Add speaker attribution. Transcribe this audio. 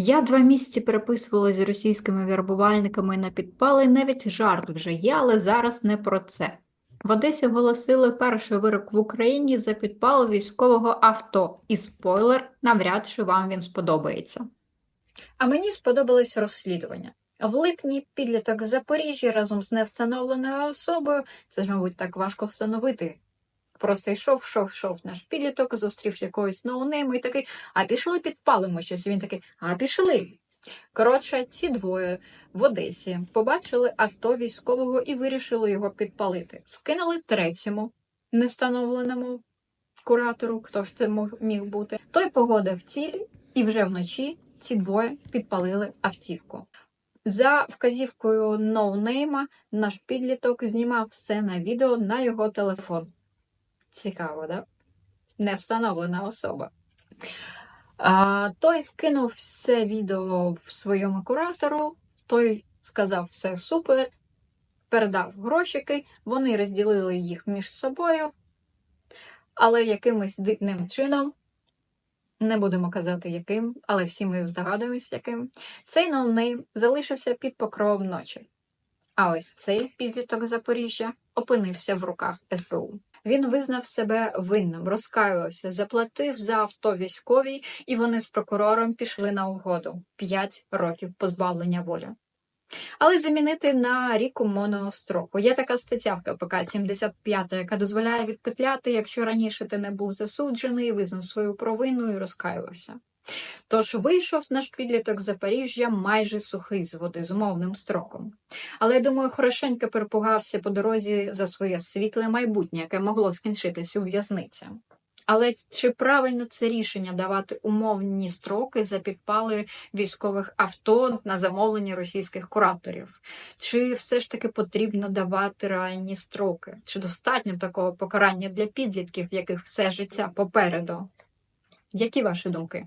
Speaker 1: Я два місяці переписувалася з російськими вірбувальниками на підпали, навіть жарт вже є, але зараз не про це. В Одесі оголосили перший вирок в Україні за підпал військового авто. І спойлер, навряд чи вам він сподобається.
Speaker 2: А мені сподобалось розслідування. В липні підліток з Запоріжжя разом з невстановленою особою, це ж, мабуть, так важко встановити. Просто йшов, йшов, йшов наш підліток, зустрів якогось ноунейму і такий, а пішли підпалимо щось. Він такий, а пішли. Коротше, ці двоє в Одесі побачили авто військового і вирішили його підпалити. Скинули третьому невстановленому куратору, хто ж це міг бути. Той погодив ціль, і вже вночі ці двоє підпалили автівку. За вказівкою ноунейма наш підліток знімав все на відео на його телефон. Цікаво, да? Не встановлена особа. А, той скинув все відео в своєму куратору, той сказав все супер, передав грошики, вони розділили їх між собою, але якимось дивним чином, не будемо казати яким, але всі ми здогадуємось, яким, цей ноунейм залишився під покровом ночі. А ось цей підліток Запоріжжя опинився в руках СБУ. Він визнав себе винним, розкаювався, заплатив за авто військовій, і вони з прокурором пішли на угоду 5 років позбавлення волі. Але замінити на рік умовного строку. Є така стаття в КПК 75, яка дозволяє відпетляти, якщо раніше ти не був засуджений, визнав свою провину і розкаювався. Тож вийшов наш підліток Запоріжжя майже сухий з води з умовним строком. Але я думаю, хорошенько перепугався по дорозі за своє світле майбутнє, яке могло скінчитись у в'язниці. Але чи правильно це рішення давати умовні строки за підпали військових авто на замовлення російських кураторів? Чи все ж таки потрібно давати реальні строки? Чи достатньо такого покарання для підлітків, яких все життя попереду? Які ваші думки?